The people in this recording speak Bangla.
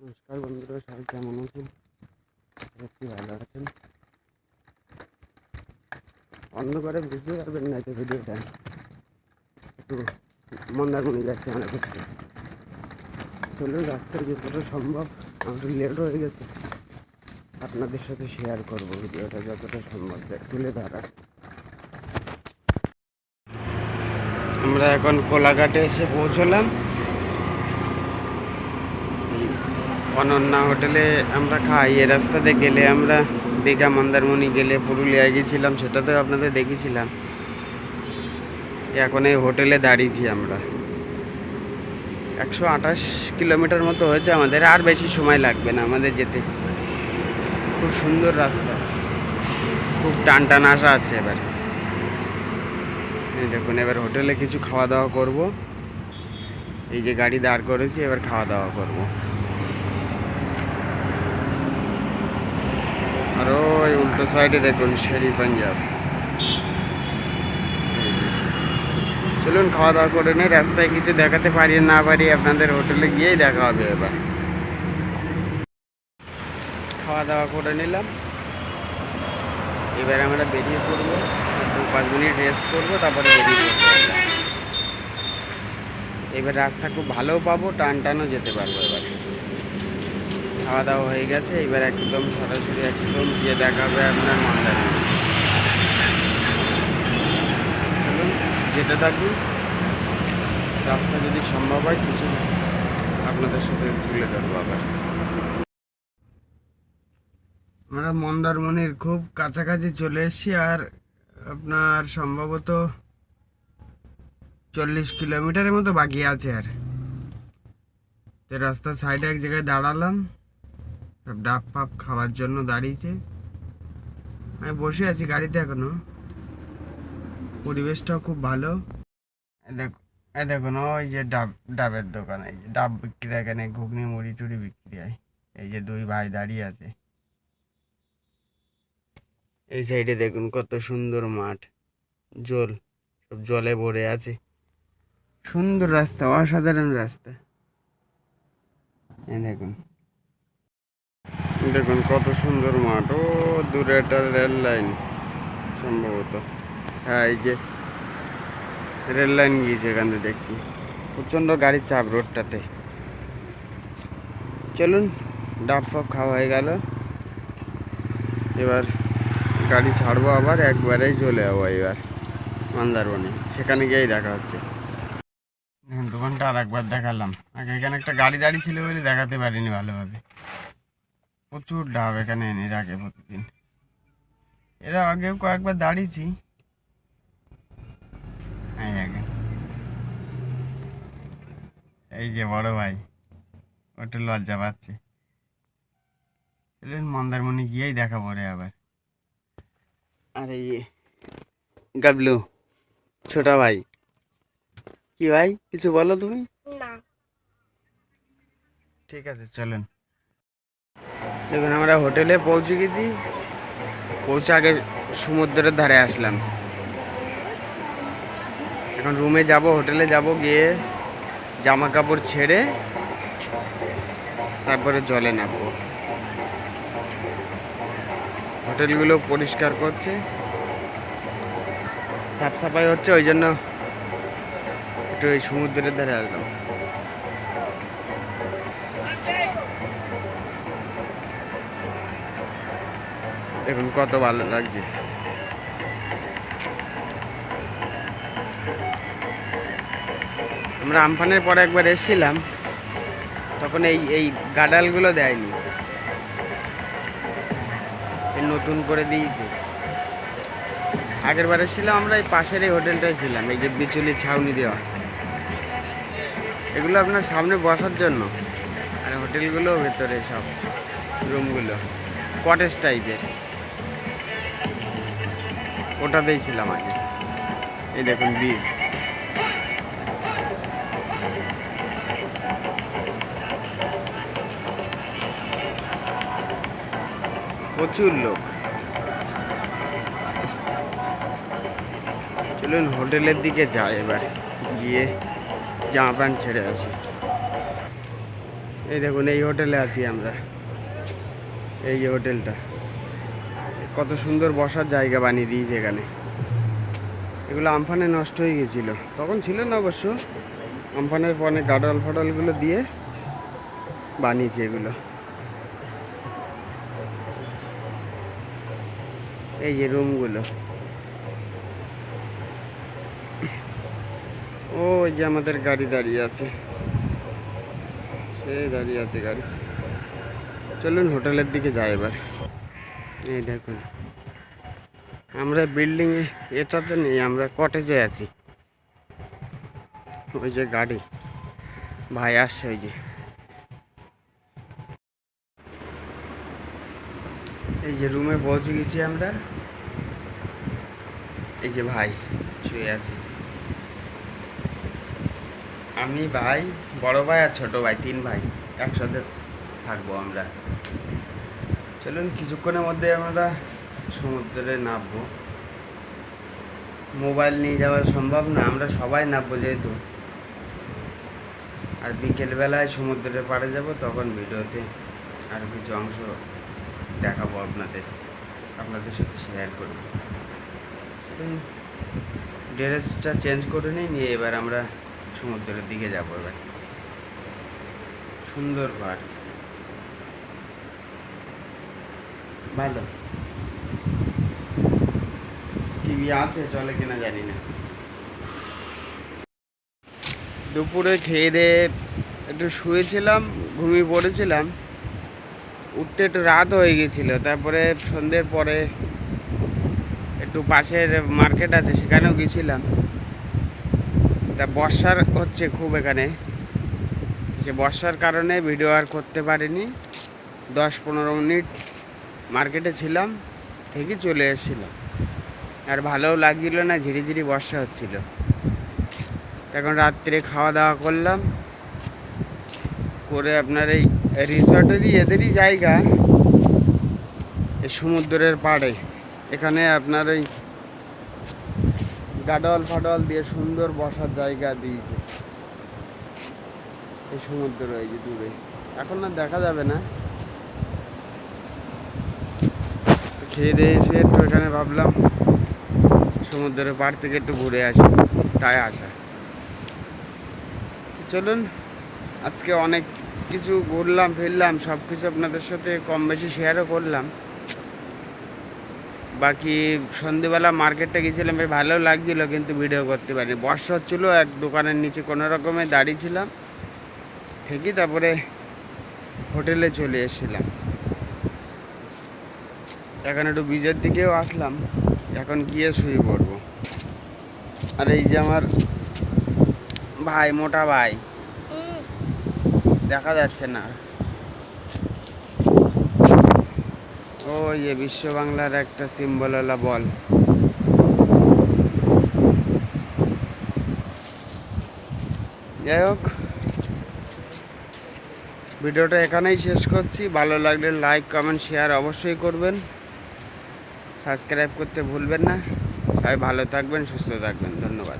নমস্কার বন্ধুরা, সবাই কেমন আছেন? সত্যি ভালো আছেন। অন্ধকারে বুঝতে পারবেন না তো ভিডিওটা। একটু মন্দারমণি যাচ্ছে অনেক চলুন, রাস্তায় যতটা সম্ভব, আমার লেট হয়ে গেছে। আপনাদের সাথে শেয়ার করব ভিডিওটা যতটা সম্ভব তুলে ধরা আমরা এখন কোলাঘাটে এসে পৌঁছলাম এই অনন্যা হোটেলে আমরা খাই। এ রাস্তাতে গেলে আমরা দীঘা, মন্দারমণি গেলে পুরুলিয়ায় গেছিলাম সেটা তো আপনাদের দেখেছিলাম। এখন এই হোটেলে দাঁড়িয়েছি আমরা। একশো আঠাশ কিলোমিটার মতো হয়েছে আমাদের, আর বেশি সময় লাগবে না আমাদের যেতে। খুব সুন্দর রাস্তা। খুব টান টান আসা আছে এবার। দেখুন, এবার হোটেলে কিছু খাওয়া দাওয়া করব। এই যে গাড়ি দাঁড় করেছি, এবার খাওয়া দাওয়া করব। আর ওই উল্টো সাইডে দেখুন শেরি পাঞ্জাব। চলুন খাওয়া দাওয়া করে নিই রাস্তায় কিছু দেখাতে পারি না পারি, আপনাদের হোটেলে গিয়েই দেখা হবে এবার। খাওয়া দাওয়া করে নিলাম। এবার আমরা বেরিয়ে পড়ব, দু পাঁচ মিনিট রেস্ট করব, তারপরে বেরিয়ে পড়ব। এবার রাস্তা খুব ভালো পাবো টান টানও যেতে পারব এবার। খাওয়া দাওয়া হয়ে গেছে, এবার একদম সরাসরি একদম গিয়ে দেখাবে আপনার চলুন, যেতে থাকুন। রাস্তা যদি সম্ভব হয়, কিছু আপনাদের সাথে তুলে ধরবো আবার। আমরা মন্দারমণির খুব কাছাকাছি চলে এসেছি, আর আপনার সম্ভবত চল্লিশ কিলোমিটারের মতো বাকি আছে আর। রাস্তার সাইডে এক জায়গায় দাঁড়ালাম। সব ডাব ফাপ খাওয়ার জন্য দাঁড়িয়েছে। আমি বসে আছি গাড়িতে এখনও। পরিবেশটাও খুব ভালো। দেখো এই দেখুন ওই যে ডাব, ডাবের দোকান, এই যে ডাব বিক্রি এখানে, ঘুগনি, মুড়ি, টুড়ি বিক্রি হয়। এই যে দুই ভাই দাঁড়িয়ে আছে। এই সাইডে দেখুন কত সুন্দর মাঠ। জল, সব জলে ভরে আছে। সুন্দর রাস্তা, অসাধারণ রাস্তা। দেখুন। দেখুন, কত সুন্দর মাঠ। ও, দূরে একটা রেল লাইন, সম্ভবত। হ্যাঁ এই যে রেল লাইন গিয়েছে এখান থেকে দেখছি। প্রচণ্ড গাড়ির চাপ রোডটাতে। চলুন, ডাব ফাপ খাওয়া হয়ে গেল। এবার গাড়ি ছাড়বো আবার, একবারেই চলে যাব এবার মন্দারবনে সেখানে গিয়েই দেখা হচ্ছে। দোকানটা আর একবার দেখালাম। আগে এখানে একটা গাড়ি দাঁড়িয়ে ছিল বলে দেখাতে পারিনি ভালোভাবে। প্রচুর ডাব এখানে এনে রাখে প্রতিদিন। এরা আগেও কয়েকবার দাঁড়িয়েছি। এই এই যে বড় ভাই ওটা লজ্জা পাচ্ছে। মন্দারমণি গিয়েই দেখা পড়ে আবার। আরে ইয়ে গাবলু ছোটা ভাই। কি ভাই কিছু বলো তুমি? না। ঠিক আছে চলেন। দেখুন, আমরা হোটেলে পৌঁছে গেছি। পৌঁছে আগে সমুদ্রের ধারে আসলাম। এখন রুমে যাব, হোটেলে যাব, গিয়ে জামা কাপড় ছেড়ে তারপরে জলে নামবো। হোটেলগুলো পরিষ্কার করছে। সাফ সাফাই হচ্ছে, ওই জন্য একটু ওই সমুদ্রের ধারে আসলাম। দেখুন কত ভালো লাগছে। আমরা আমফানের পরে একবার এসেছিলাম, তখন এই এই গাডালগুলো দেয়নি। নতুন করে দিয়েছে। আগের বার এসেছিলাম, আমরা এই পাশের এই হোটেলটায় ছিলাম, এই যে বিচুলি ছাউনি দেওয়া। এগুলো আপনার সামনে বসার জন্য। আর হোটেলগুলো ভেতরে সব রুমগুলো। কটেজ টাইপের। ওটাতেই ছিলাম আগে। এই দেখুন, বীজ। প্রচুর লোক। চলুন, হোটেলের দিকে যাই এবার। গিয়ে জামা প্যান্ট ছেড়ে আসি। এই দেখুন, এই হোটেলে আছি আমরা। এই যে হোটেলটা। কত সুন্দর বসার জায়গা বানিয়ে দিয়েছে এখানে। এগুলো আমফানে নষ্ট হয়ে গেছিল। তখন ছিল না অবশ্য। আমফানের পরে গাডাল ফাডালগুলো দিয়ে বানিয়েছে এগুলো। এই যে রুমগুলো। ও যে আমাদের গাড়ি দাঁড়িয়ে আছে। সে দাঁড়িয়ে আছে গাড়ি। চলুন হোটেলের দিকে যাই এবার। এই দেখুন। আমরা বিল্ডিংয়ে এটাতে নেই, আমরা কটেজে আছি। ওই যে গাড়ি। ভাই আসছে ওই যে। এই যে রুমে পৌঁছে গেছি আমরা। এই যে ভাই শুয়ে আছে। আমি ভাই, বড় ভাই আর ছোট ভাই, তিন ভাই। একসাথে থাকব আমরা। চলুন কিছুক্ষণের মধ্যে আমরা সমুদ্রে নামবো। মোবাইল নিয়ে যাওয়া সম্ভব না, আমরা সবাই নামবো যেহেতু। আর বিকেলবেলায় সমুদ্রের পাড়ে যাব, তখন ভিডিওতে আর কিছু অংশ দেখাবো আপনাদের আপনাদের সাথে শেয়ার করব। ড্রেসটা চেঞ্জ করে নিই, নিয়ে এবার আমরা সমুদ্রের দিকে যাব এবার। সুন্দর ঘাট ভালো। টিভি আছে, চলে কিনা জানি না। দুপুরে খেয়ে দিয়ে একটু শুয়েছিলাম, ঘুমিয়ে পড়েছিলাম। উঠতে একটু রাত হয়ে গেছিল, তারপরে সন্ধ্যের পরে একটু পাশের মার্কেট আছে, সেখানেও গেছিলাম। তা বর্ষার হচ্ছে খুব এখানে। সে বর্ষার কারণে ভিডিও আর করতে পারিনি। দশ পনেরো মিনিট মার্কেটে ছিলাম, ঠিকই চলে এসেছিলাম আর ভালোও লাগছিল না, ঝিরি ঝিরি বর্ষা হচ্ছিল। এখন রাত্রে খাওয়া দাওয়া করলাম। করে আপনার এই রিসর্টেরই, এদেরই জায়গা, এই সমুদ্রের পাড়ে। এখানে আপনার ওই গাডল ফাডল দিয়ে সুন্দর বসার জায়গা দিয়েছে। এই সমুদ্র এই যে দূরে। এখন না দেখা যাবে না। খেয়ে দিয়ে এসে একটু এখানে ভাবলাম, সমুদ্রের পাড় থেকে একটু ঘুরে আসি, তাই আসা। চলুন, আজকে অনেক কিছু ঘুরলাম, ফিরলাম সব কিছু আপনাদের সাথে কম বেশি শেয়ারও করলাম। বাকি সন্ধেবেলা মার্কেটটা গেছিলাম বেশ ভালো লাগছিল, কিন্তু ভিডিও করতে পারিনি। বর্ষা হচ্ছিল, এক দোকানের নিচে কোনো রকমে দাঁড়িয়েছিলাম ঠিকই তারপরে হোটেলে চলে এসেছিলাম। এখন একটু বীজের দিকেও আসলাম, এখন গিয়ে শুয়ে পড়ব। আর এই যে আমার ভাই, মোটা ভাই, দেখা যাচ্ছে না। ও যে বিশ্ব বাংলার একটা সিম্বল হলো বল। যাই হোক, ভিডিওটা এখানেই শেষ করছি। ভালো লাগলে লাইক কমেন্ট শেয়ার অবশ্যই করবেন। সাবস্ক্রাইব করতে ভুলবেন না। সবাই ভালো থাকবেন সুস্থ থাকবেন। ধন্যবাদ।